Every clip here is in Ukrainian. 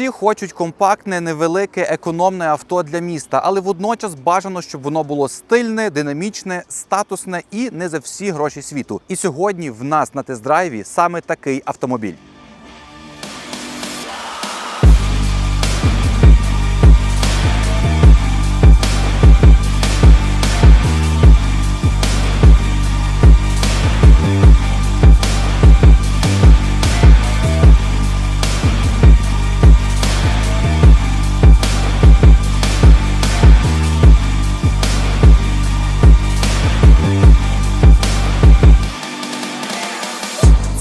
Всі хочуть компактне, невелике, економне авто для міста, але водночас бажано, щоб воно було стильне, динамічне, статусне і не за всі гроші світу. І сьогодні в нас на тест-драйві саме такий автомобіль.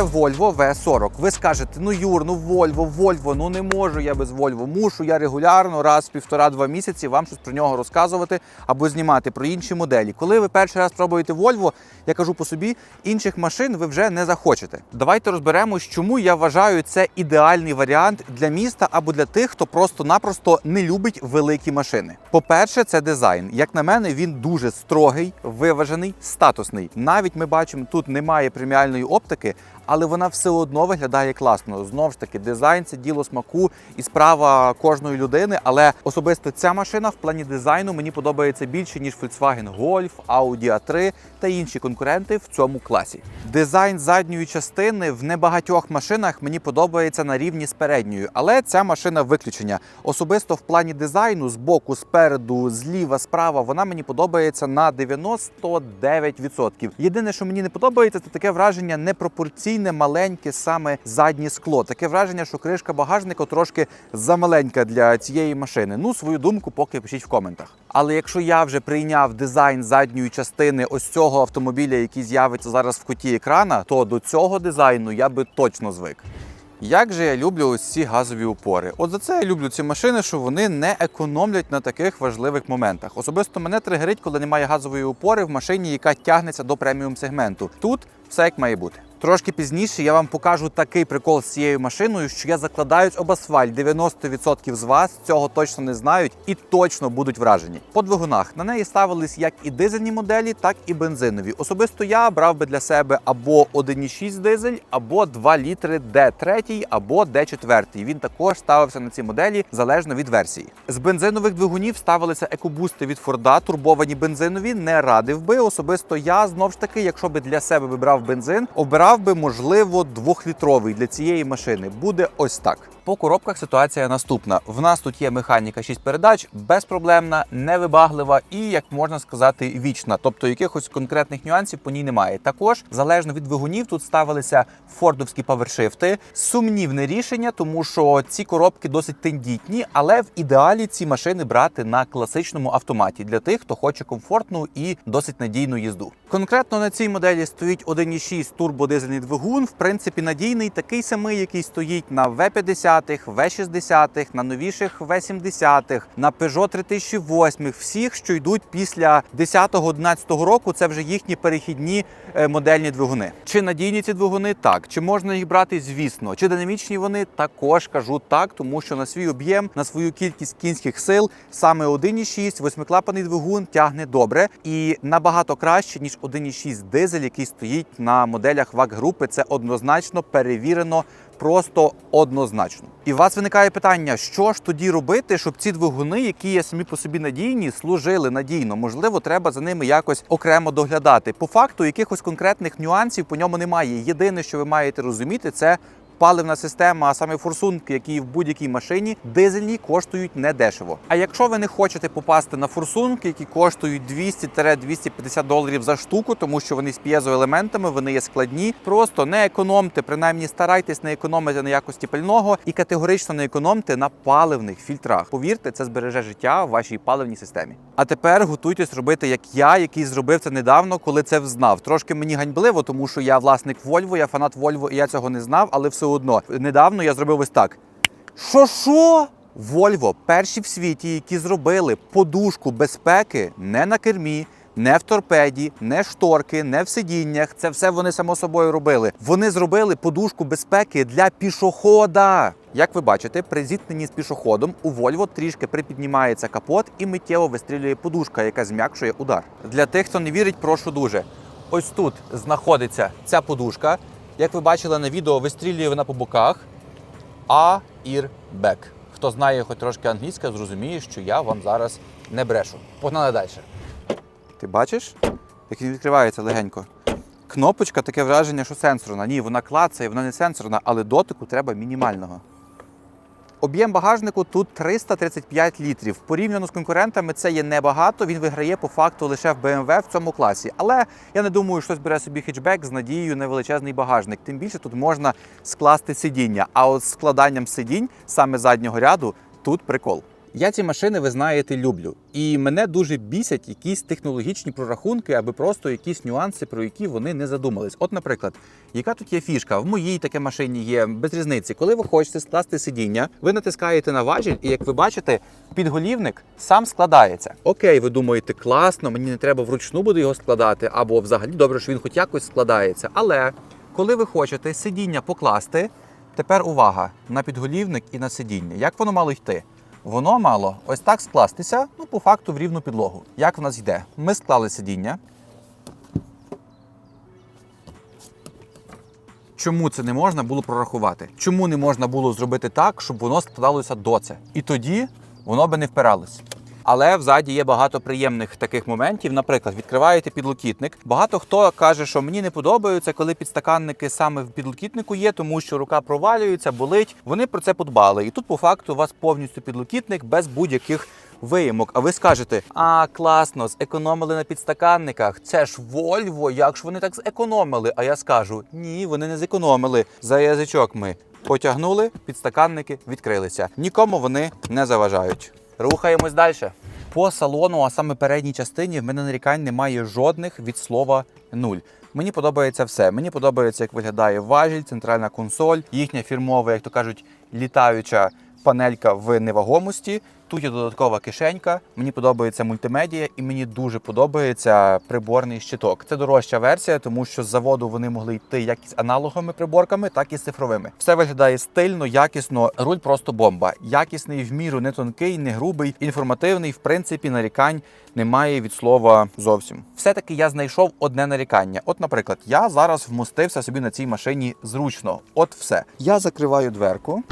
Це Volvo V40. Ви скажете, ну Юр, ну Volvo, Volvo, ну не можу я без Volvo. Мушу я регулярно, раз півтора-два місяці вам щось про нього розказувати або знімати про інші моделі. Коли ви перший раз пробуєте Volvo, я кажу по собі, інших машин ви вже не захочете. Давайте розберемось, чому я вважаю це ідеальний варіант для міста або для тих, хто просто-напросто не любить великі машини. По-перше, це дизайн. Як на мене, він дуже строгий, виважений, статусний. Навіть ми бачимо, тут немає преміальної оптики, але вона все одно виглядає класно. Знову ж таки, дизайн це діло смаку і справа кожної людини. Але особисто ця машина в плані дизайну мені подобається більше ніж Volkswagen Golf, Audi A3 та інші конкуренти в цьому класі. Дизайн задньої частини в небагатьох машинах мені подобається на рівні з передньою, але ця машина виключення. Особисто в плані дизайну з боку, спереду, зліва, справа, вона мені подобається на 99%. Єдине, що мені не подобається, це таке враження непропорційне, маленьке саме заднє скло. Таке враження, що кришка багажника трошки замаленька для цієї машини. Ну, свою думку, поки пишіть в коментах. Але якщо я вже прийняв дизайн задньої частини ось цього автомобіля, який з'явиться зараз в куті екрана, то до цього дизайну я би точно звик. Як же я люблю ось ці газові упори? От за це я люблю ці машини, що вони не економлять на таких важливих моментах. Особисто мене тригерить, коли немає газової упори в машині, яка тягнеться до преміум сегменту. Тут все як має бути. Трошки пізніше я вам покажу такий прикол з цією машиною, що я закладаюсь об асфальт. 90% з вас цього точно не знають і точно будуть вражені. По двигунах на неї ставились як і дизельні моделі, так і бензинові. Особисто я брав би для себе або 1,6 дизель, або 2 літри D3, або D4. Він також ставився на ці моделі залежно від версії. З бензинових двигунів ставилися екобусти від Форда, турбовані бензинові. Не радив би. Особисто я знов ж таки, якщо би для себе вибрав бензин, обирав би можливо двохлітровий для цієї машини. Буде ось так. По коробках ситуація наступна. В нас тут є механіка 6 передач, безпроблемна, невибаглива і, як можна сказати, вічна. Тобто якихось конкретних нюансів по ній немає. Також залежно від двигунів тут ставилися фордовські павершифти. Сумнівне рішення, тому що ці коробки досить тендітні, але в ідеалі ці машини брати на класичному автоматі для тих, хто хоче комфортну і досить надійну їзду. Конкретно на цій моделі стоїть 1,6 турбодизельний двигун. В принципі, надійний такий самий, який стоїть на V50, V60, на новіших V70, на Peugeot 3008, всіх, що йдуть після 10-11 року. Це вже їхні перехідні е, модельні двигуни. Чи надійні ці двигуни? Так. Чи можна їх брати? Звісно. Чи динамічні вони? Також кажу так, тому що на свій об'єм, на свою кількість кінських сил саме 1,6 восьмиклапаний двигун тягне добре і набагато краще ніж 1,6 дизель, який стоїть на моделях ВАК групи. Це однозначно перевірено. Просто однозначно. І у вас виникає питання, що ж тоді робити, щоб ці двигуни, які є самі по собі надійні, служили надійно. Можливо, треба за ними якось окремо доглядати. По факту, якихось конкретних нюансів по ньому немає. Єдине, що ви маєте розуміти, це паливна система, а саме форсунки, які в будь-якій машині дизельні коштують недешево. А якщо ви не хочете попасти на форсунки, які коштують 200-250 доларів за штуку, тому що вони з п'єзоелементами, вони є складні, просто не економте, принаймні старайтесь не економити на якості пального і категорично не економте на паливних фільтрах. Повірте, це збереже життя в вашій паливній системі. А тепер готуйтесь робити як я, який зробив це недавно, коли це взнав. Трошки мені ганьбливо, тому що я власник Volvo, я фанат Volvo, і я цього не знав, але все одно недавно я зробив ось так. Що що? Volvo перші в світі, які зробили подушку безпеки не на кермі, не в торпеді, не шторки, не в сидіннях. Це все вони само собою робили. Вони зробили подушку безпеки для пішохода. Як ви бачите, при зіткненні з пішоходом у Volvo трішки припіднімається капот і миттєво вистрілює подушка, яка зм'якшує удар. Для тих, хто не вірить, прошу дуже. Ось тут знаходиться ця подушка. Як ви бачили на відео, вистрілює вона по боках. А ір бек. Хто знає хоч трошки англійська, зрозуміє, що я вам зараз не брешу. Погнали далі. Ти бачиш, як він відкривається легенько? Кнопочка таке враження, що сенсорна. Ні, вона клацає, вона не сенсорна, але дотику треба мінімального. Об'єм багажнику тут 335 літрів. Порівняно з конкурентами, це є небагато. Він виграє по факту лише в BMW в цьому класі. Але я не думаю, що хтось бере собі хетчбек з надією на величезний багажник. Тим більше тут можна скласти сидіння. А от складанням сидінь саме заднього ряду тут прикол. Я ці машини, ви знаєте, люблю. І мене дуже бісять якісь технологічні прорахунки, аби просто якісь нюанси, про які вони не задумались. От, наприклад, яка тут є фішка? В моїй таке машині є без різниці. Коли ви хочете скласти сидіння, ви натискаєте на важіль, і як ви бачите, підголівник сам складається. Окей, ви думаєте, класно, мені не треба вручну буде його складати, або взагалі добре, що він хоч якось складається. Але коли ви хочете сидіння покласти, тепер увага на підголівник і на сидіння. Як воно мало йти? Воно мало ось так скластися, ну по факту в рівну підлогу. Як в нас йде? Ми склали сидіння. Чому це не можна було прорахувати? Чому не можна було зробити так, щоб воно складалося до це? І тоді воно би не впиралось. Але взаді є багато приємних таких моментів. Наприклад, відкриваєте підлокітник. Багато хто каже, що мені не подобається, коли підстаканники саме в підлокітнику є, тому що рука провалюється, болить. Вони про це подбали. І тут, по факту, у вас повністю підлокітник без будь-яких виїмок. А ви скажете: а класно, зекономили на підстаканниках. Це ж Вольво, як ж вони так зекономили? А я скажу: ні, вони не зекономили. За язичок ми потягнули, підстаканники відкрилися. Нікому вони не заважають. Рухаємось далі. По салону, а саме передній частині, в мене нарікань немає жодних від слова нуль. Мені подобається все. Мені подобається, як виглядає важіль, центральна консоль, їхня фірмова, як то кажуть, літаюча панелька в невагомості. Тут є додаткова кишенька. Мені подобається мультимедія, і мені дуже подобається приборний щиток. Це дорожча версія, тому що з заводу вони могли йти як із аналоговими приборками, так і з цифровими. Все виглядає стильно, якісно. Руль просто бомба. Якісний в міру, не тонкий, не грубий, інформативний. В принципі, нарікань немає від слова зовсім. Все-таки я знайшов одне нарікання. От, наприклад, я зараз вмостився собі на цій машині зручно. От все. Я закриваю дверку.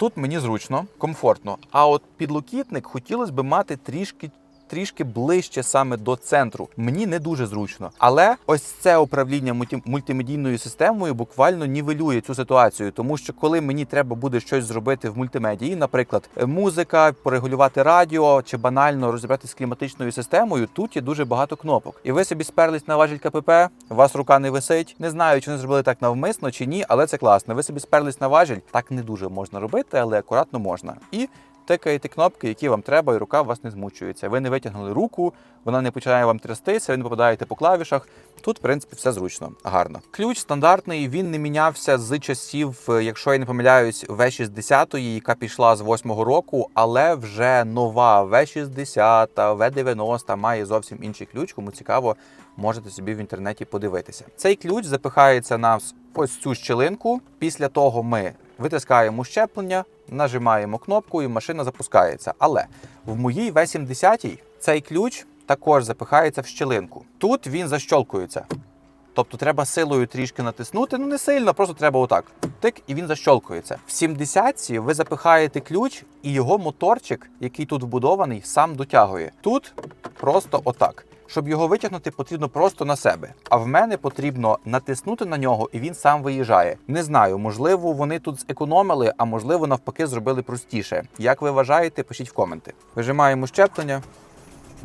Тут мені зручно, комфортно. А от підлокітник хотілося б мати трішки. Трішки ближче саме до центру. Мені не дуже зручно. Але ось це управління мультимедійною системою буквально нівелює цю ситуацію, тому що коли мені треба буде щось зробити в мультимедії, наприклад, е, музика, порегулювати радіо чи банально розібрати з кліматичною системою, тут є дуже багато кнопок. І ви собі сперлись на важіль КПП, у вас рука не висить. Не знаю, чи вони зробили так навмисно чи ні, але це класно. Ви собі сперлись на важіль, так не дуже можна робити, але акуратно можна. І тикаєте кнопки, які вам треба, і рука у вас не змучується. Ви не витягнули руку, вона не починає вам трястися, ви не попадаєте по клавішах. Тут, в принципі, все зручно, гарно. Ключ стандартний, він не мінявся з часів, е, якщо я не помиляюсь, В60, яка пішла з 8-го року, але вже нова В60, В90 має зовсім інший ключ. Кому цікаво, можете собі в інтернеті подивитися. Цей ключ запихається на ось цю щілинку. Після того ми витискаємо щеплення, нажимаємо кнопку і машина запускається. Але в моїй В70 цей ключ також запихається в щілинку. Тут він защолкується. Тобто треба силою трішки натиснути, ну не сильно, просто треба отак. Тик, і він защолкується. В 70-ці ви запихаєте ключ, і його моторчик, який тут вбудований, сам дотягує. Тут просто отак. Щоб його витягнути, потрібно просто на себе. А в мене потрібно натиснути на нього, і він сам виїжджає. Не знаю, можливо, вони тут зекономили, а можливо, навпаки, зробили простіше. Як ви вважаєте, пишіть в коменти. Вижимаємо щеплення.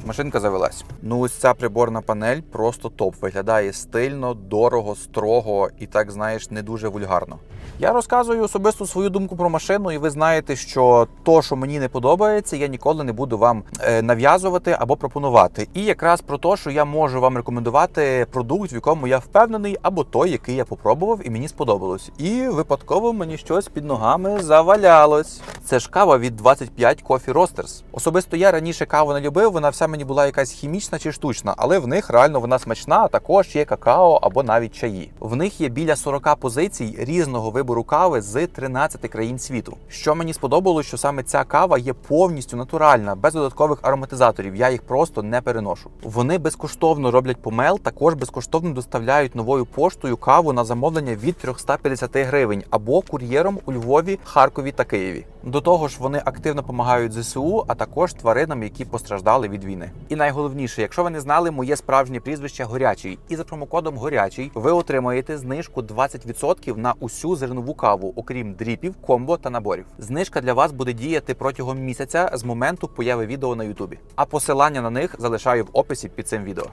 Машинка завелась. Ну, ось ця приборна панель просто топ. Виглядає стильно, дорого, строго і так знаєш, не дуже вульгарно. Я розказую особисто свою думку про машину, і ви знаєте, що то, що мені не подобається, я ніколи не буду вам е, нав'язувати або пропонувати. І якраз про те, що я можу вам рекомендувати продукт, в якому я впевнений, або той, який я попробував і мені сподобалось. І випадково мені щось під ногами завалялось. Це ж кава від 25 Coffee Roasters. Особисто я раніше каву не любив, вона вся мені була якась хімічна чи штучна, але в них реально вона смачна, а також є какао або навіть чаї. В них є біля 40 позицій різного вибору кави з 13 країн світу. Що мені сподобалось, що саме ця кава є повністю натуральна, без додаткових ароматизаторів. Я їх просто не переношу. Вони безкоштовно роблять помел, також безкоштовно доставляють новою поштою каву на замовлення від 350 гривень або кур'єром у Львові, Харкові та Києві. До того ж, вони активно допомагають ЗСУ, а також тваринам, які постраждали від війни. І найголовніше, якщо ви не знали, моє справжнє прізвище горячий, і за промокодом горячий ви отримаєте знижку 20% на усю зернову каву, окрім дріпів, комбо та наборів. Знижка для вас буде діяти протягом місяця з моменту появи відео на Ютубі. А посилання на них залишаю в описі під цим відео.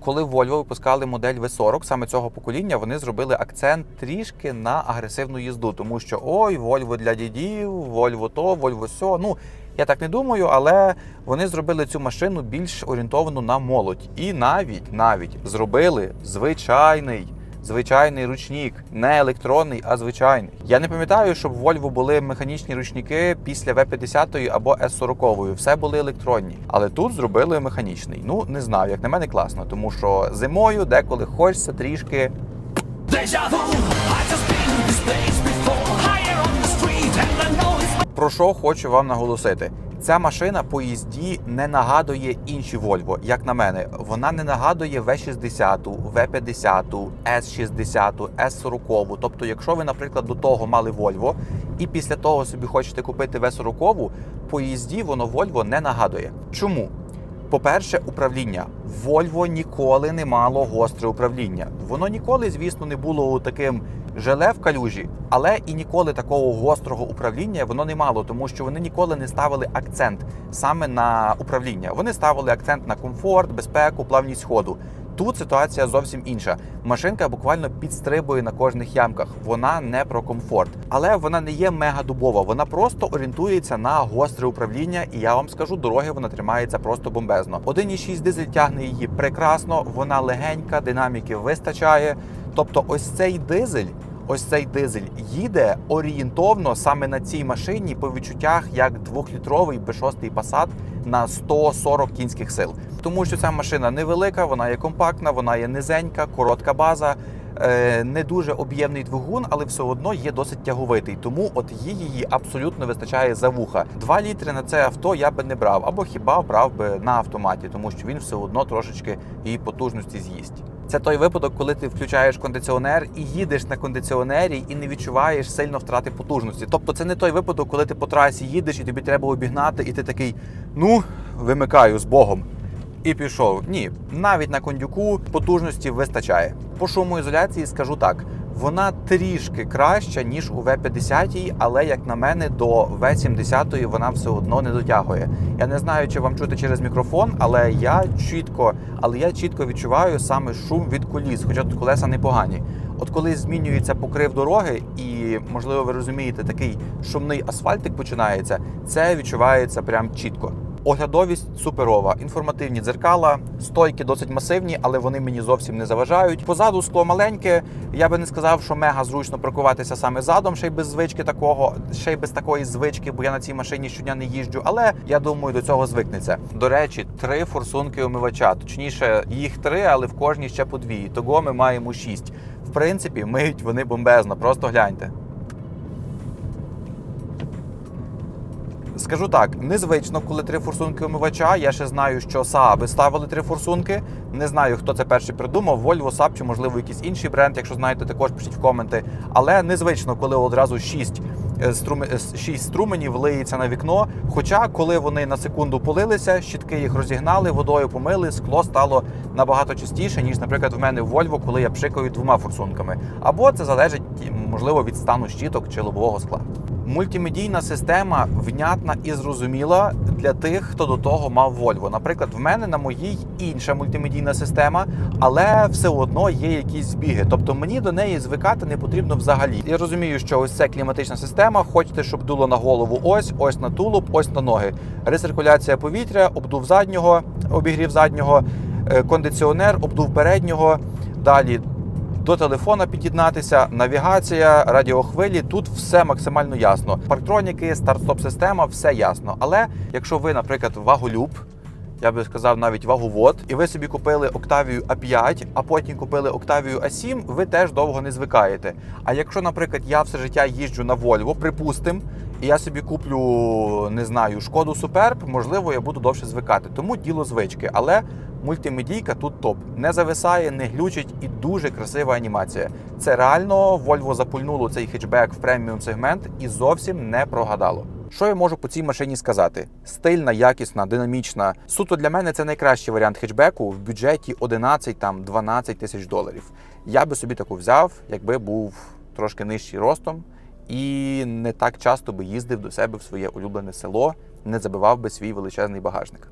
Коли Volvo випускали модель V40 саме цього покоління, вони зробили акцент трішки на агресивну їзду, тому що ой, Volvo для дідів, Volvo то, Volvo сьо. Ну я так не думаю, але вони зробили цю машину більш орієнтовану на молодь. І навіть навіть зробили звичайний. Звичайний ручник, не електронний, а звичайний. Я не пам'ятаю, щоб в Volvo були механічні ручники після V50 або S40. Все були електронні. Але тут зробили механічний. Ну не знаю, як на мене класно, тому що зимою деколи хочеться трішки Deja Про що хочу вам наголосити. Ця машина по їзді не нагадує інші Volvo, як на мене. Вона не нагадує V60, V50, S60, S40. Тобто, якщо ви, наприклад, до того мали Volvo і після того собі хочете купити V40, по їзді воно Volvo не нагадує. Чому? По-перше, управління. Volvo ніколи не мало гостре управління. Воно ніколи, звісно, не було таким желе в калюжі, але і ніколи такого гострого управління воно не мало, тому що вони ніколи не ставили акцент саме на управління. Вони ставили акцент на комфорт, безпеку, плавність ходу. Тут ситуація зовсім інша. Машинка буквально підстрибує на кожних ямках. Вона не про комфорт, але вона не є мега дубова. Вона просто орієнтується на гостре управління. І я вам скажу, дороги вона тримається просто бомбезно. 1,6 дизель тягне її прекрасно. Вона легенька, динаміки вистачає. Тобто, ось цей дизель. Ось цей дизель їде орієнтовно саме на цій машині по відчуттях як двохлітровий B6 Passat на 140 кінських сил. Тому що ця машина невелика, вона є компактна, вона є низенька, коротка база, е, не дуже об'ємний двигун, але все одно є досить тяговитий. Тому от її абсолютно вистачає за вуха. Два літри на це авто я би не брав, або хіба брав би на автоматі, тому що він все одно трошечки її потужності з'їсть. Це той випадок, коли ти включаєш кондиціонер і їдеш на кондиціонері і не відчуваєш сильно втрати потужності. Тобто, це не той випадок, коли ти по трасі їдеш і тобі треба обігнати, і ти такий: ну, вимикаю з Богом. І пішов. Ні, навіть на кондюку потужності вистачає. По шумоізоляції скажу так. Вона трішки краща, ніж у V50, але як на мене, до V70 вона все одно не дотягує. Я не знаю, чи вам чути через мікрофон, але я чітко, але я чітко відчуваю саме шум від коліс, хоча тут колеса непогані. От коли змінюється покрив дороги, і можливо ви розумієте, такий шумний асфальтик починається, це відчувається прям чітко. Оглядовість суперова, інформативні дзеркала, стойки досить масивні, але вони мені зовсім не заважають. Позаду скло маленьке. Я би не сказав, що мега зручно паркуватися саме задом, ще й без звички такого, ще й без такої звички, бо я на цій машині щодня не їжджу. Але я думаю, до цього звикнеться. До речі, три форсунки омивача. Точніше, їх три, але в кожній ще по дві. Того ми маємо шість. В принципі, миють вони бомбезно. Просто гляньте. Скажу так, незвично, коли три форсунки омивача. Я ще знаю, що Сааби ставили три форсунки. Не знаю, хто це перший придумав. Volvo, Saab чи можливо якийсь інший бренд. Якщо знаєте, також пишіть в коменти. Але незвично, коли одразу шість шість струменів лиється на вікно. Хоча, коли вони на секунду полилися, щітки їх розігнали, водою помили, скло стало набагато чистіше, ніж, наприклад, в мене в Вольво, коли я пшикаю двома форсунками. Або це залежить можливо від стану щіток чи лобового скла. Мультимедійна система внятна і зрозуміла для тих, хто до того мав Volvo. Наприклад, в мене на моїй інша мультимедійна система, але все одно є якісь збіги. Тобто мені до неї звикати не потрібно взагалі. Я розумію, що ось це кліматична система. Хочете, щоб дуло на голову ось, ось на тулуб, ось на ноги. Рециркуляція повітря, обдув заднього, обігрів заднього, е, кондиціонер, обдув переднього. Далі до телефона під'єднатися, навігація, радіохвилі. Тут все максимально ясно. Парктроніки, старт-стоп система, все ясно. Але якщо ви, наприклад, ваголюб я би сказав, навіть ваговод, і ви собі купили Octavia A5, а потім купили Octavia A7, ви теж довго не звикаєте. А якщо, наприклад, я все життя їжджу на Volvo, припустимо, і я собі куплю, не знаю, шкоду Superb, можливо, я буду довше звикати. Тому діло звички. Але мультимедійка тут топ. Не зависає, не глючить і дуже красива анімація. Це реально Volvo запульнуло цей хетчбек в преміум сегмент і зовсім не прогадало. Що я можу по цій машині сказати? Стильна, якісна, динамічна. Суто для мене це найкращий варіант хетчбеку в бюджеті 11 там 12 тисяч доларів. Я би собі таку взяв, якби був трошки нижчий ростом і не так часто би їздив до себе в своє улюблене село, не забивав би свій величезний багажник.